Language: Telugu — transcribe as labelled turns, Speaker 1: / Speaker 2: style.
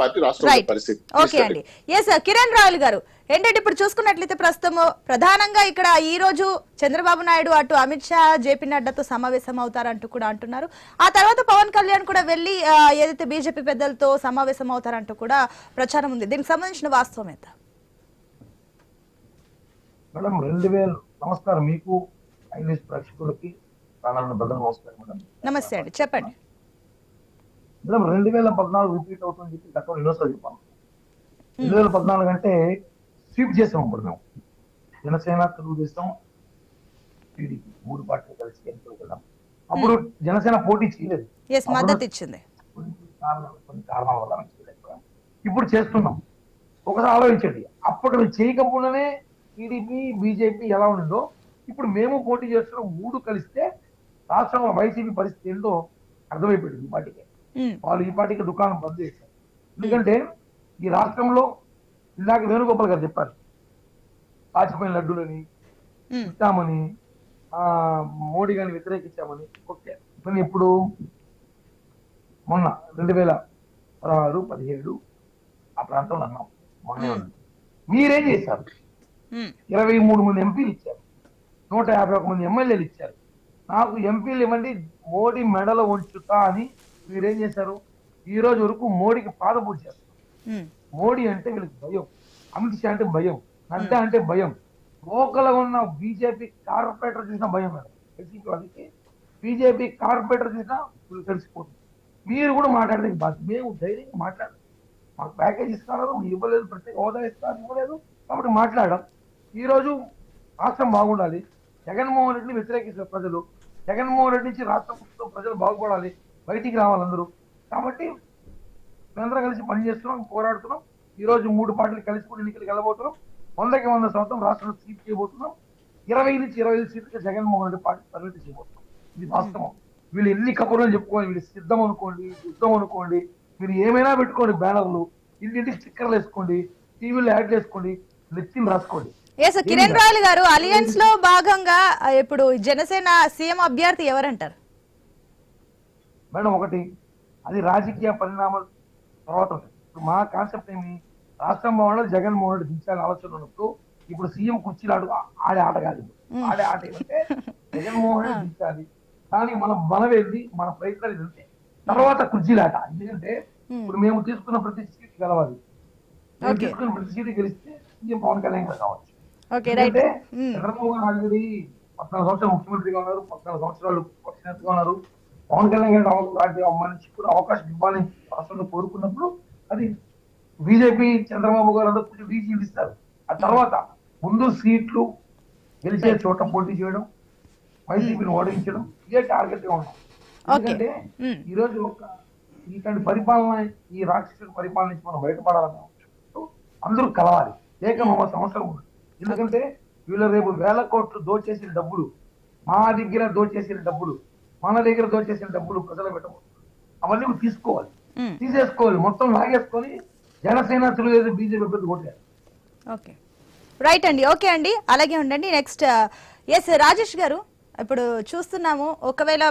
Speaker 1: పార్టీ రాష్ట్రంలో
Speaker 2: రైట్
Speaker 1: పరిస్థితి
Speaker 2: ఓకే అండి. ఎస్ కిరణ్ రాయల్ గారు ఏంటంటే ఇప్పుడు చూసుకున్నట్లయితే ప్రస్తుతం ప్రధానంగా ఇక్కడ ఈ రోజు చంద్రబాబు నాయుడు అటు అమిత్ షా జేపీ నడ్డాతో సమావేశం అవుతారంటూ కూడా అంటున్నారు. ఆ తర్వాత పవన్ కళ్యాణ్ కూడా వెళ్ళి ఏదైతే బీజేపీ పెద్దలతో సమావేశం అవుతారంటూ కూడా ప్రచారం ఉంది. దీనికి సంబంధించిన వాస్తవం ఎంత?
Speaker 3: మేడం రెండు వేలు. నమస్కారం. మీకు ప్రేక్షకులకి
Speaker 2: నమస్తే అండి. చెప్పండి.
Speaker 3: మేడం రెండు వేల పద్నాలుగు రిపీట్ అవుతుందని చెప్పి గతంలో ఎన్నోసార్లు చెప్పాను. రెండు వేల పద్నాలుగు అంటే స్వీప్ చేసాం ఇప్పుడు మేము. జనసేన తెలుగుదేశం టీడీపీ మూడు పార్టీలు కలిసి ఎన్నికలు అప్పుడు జనసేన పోటీ చేయలేదు.
Speaker 2: మద్దతు ఇచ్చింది.
Speaker 3: కొన్ని కారణాలు వల్ల. ఇప్పుడు చేస్తున్నాం. ఒకసారి ఆలోచించండి. అప్పటి మేము చేయకపోవడమే టీడీపీ బీజేపీ ఎలా ఉండిందో ఇప్పుడు మేము పోటీ చేస్తున్నాం మూడు కలిస్తే రాష్ట్రంలో వైసీపీ పరిస్థితి ఏంటో అర్థమైపోయింది పార్టీకి వాళ్ళు ఈ పార్టీకి దుకాణం బంద్ చేశారు. ఎందుకంటే ఈ రాష్ట్రంలో ఇందాక వేణుగోపాల్ గారు చెప్పారు. పాచిపోయిన లడ్డూలని ఇస్తామని ఆ, మోడీ గారిని వ్యతిరేకించామని ఓకే కానీ ఇప్పుడు మొన్న రెండు వేల పదహారు పదిహేడు ఆ ప్రాంతంలో అన్నాం. మొన్నే మీరేం చేశారు? ఇరవై మూడు మంది ఎంపీలు ఇచ్చారు. నూట యాభై ఒక మంది ఎమ్మెల్యేలు ఇచ్చారు. నాకు ఎంపీలు ఇవ్వండి మోడీ మెడలో ఉంచుతా అని మీరేం చేశారు? ఈ రోజు వరకు మోడీకి పాదపూజ చేస్తారు మోడీ అంటే వీళ్ళకి భయం. అమిత్ షా అంటే భయం. నడ్డా అంటే భయం. లోకల్ ఉన్న బీజేపీ కార్పొరేటర్ చూసినా భయం మేడం. వాళ్ళకి బీజేపీ కార్పొరేటర్ చూసినా వీళ్ళు తెలిసిపోతుంది. మీరు కూడా మాట్లాడితే బాధ మేము ధైర్యంగా మాట్లాడాలి మాకు ప్యాకేజ్ ఇస్తున్నారు మీరు ఇవ్వలేదు ప్రత్యేక హోదా ఇస్తున్నారు ఇవ్వలేదు. కాబట్టి మాట్లాడడం. ఈ రోజు రాష్ట్రం బాగుండాలి. జగన్మోహన్ రెడ్డిని వ్యతిరేకిస్తారు ప్రజలు జగన్మోహన్ రెడ్డి నుంచి రాష్ట్రం ప్రజలు బాగుపడాలి. బయటికి రావాలి అందరూ. కాబట్టి మేమందరం కలిసి పనిచేస్తున్నాం పోరాడుతున్నాం. ఈ రోజు మూడు పార్టీలు కలిసి కూడా ఎన్నికలకు వెళ్ళబోతున్నాం. వందకి వంద శాతం రాష్ట్రంలో సీట్ చేయబోతున్నాం. ఇరవై నుంచి ఇరవై ఐదు సీట్లకి జగన్మోహన్ రెడ్డి పార్టీ పరిమితి చేయబోతున్నాం. ఇది వాస్తవం. వీళ్ళు ఎన్ని కబుర్లు చెప్పుకోండి వీళ్ళు సిద్ధం అనుకోండి యుద్ధం అనుకోండి మీరు ఏమైనా పెట్టుకోండి బ్యానర్లు ఇంటింటికి స్టిక్కర్లు వేసుకోండి టీవీలో యాడ్లు వేసుకోండి నెత్తిని రాసుకోండి.
Speaker 2: కిరణ్ రాయల్ గారు అలియన్స్లో భాగంగా ఇప్పుడు జనసేన సీఎం అభ్యర్థి ఎవరంటారు?
Speaker 3: మేడం ఒకటి అది రాజకీయ పరిణామాల తర్వాత. ఇప్పుడు మా కాన్సెప్ట్ ఏమి? రాష్ట్రం బాగుండాలి జగన్మోహన్ రెడ్డి దించాలని ఆలోచన ఉన్నప్పుడు ఇప్పుడు సీఎం కుర్చీలు ఆడు ఆడే ఆట కాదు. ఆడే ఆట ఏమంటే జగన్మోహన్ రెడ్డి దించాలి. కానీ మనం బలం వెళ్ళి మన ప్రయత్నాలు ఉంటే తర్వాత కుర్చీలు ఆట. ఎందుకంటే ఇప్పుడు మేము తీసుకున్న ప్రతి సీట్ గెలవాలి. మేము. తీసుకున్న ప్రతి సీట్ గెలిస్తే సీఎం పవన్ కళ్యాణ్ గారు కావచ్చు. ఎందుకంటే చంద్రబాబు నాయుడు గారి పద్నాలుగు సంవత్సరాలు ముఖ్యమంత్రిగా ఉన్నారు పద్నాలుగు సంవత్సరాలు పక్షనేతగా ఉన్నారు. పవన్ కళ్యాణ్ గారి లాంటి మనిషి కూడా అవకాశం ఇవ్వాలని రాష్ట్రంలో కోరుకున్నప్పుడు అది బీజేపీ చంద్రబాబు గారు అందరూ కొంచెం రీసీట్ ఇస్తారు ఆ తర్వాత ముందు సీట్లు గెలిచే చోట పోటీ చేయడం వైసీపీని ఓడించడం ఇదే టార్గెట్గా ఉన్నాం ఎందుకంటే
Speaker 2: Hmm.
Speaker 3: ఈ రోజు ఒక ఇట్లాంటి పరిపాలన ఈ రాక్షసుడి పరిపాలన నుంచి మనం బయటపడాలని అందరూ కలవాలి. ఏకమవ సంవత్సరం ఉంది. ఎందుకంటే వీళ్ళు రేపు వేల కోట్లు దోచేసిన డబ్బులు మా దగ్గర దోచేసిన డబ్బులు మన దగ్గర దోచేసిన డబ్బులు ప్రజలు పెట్టకూడదు. అవన్నీ తీసుకోవాలి. తీసేసుకోవాలి. మొత్తం లాగేసుకొని జనసేన తెలుగుదేశం బీజేపీ అభ్యర్థి కొట్టారు
Speaker 2: ఓకే. రైట్ అండి. ఓకే అండి. అలాగే ఉండండి. నెక్స్ట్ ఎస్ రాజేష్ గారు ఇప్పుడు చూస్తున్నాము. ఒకవేళ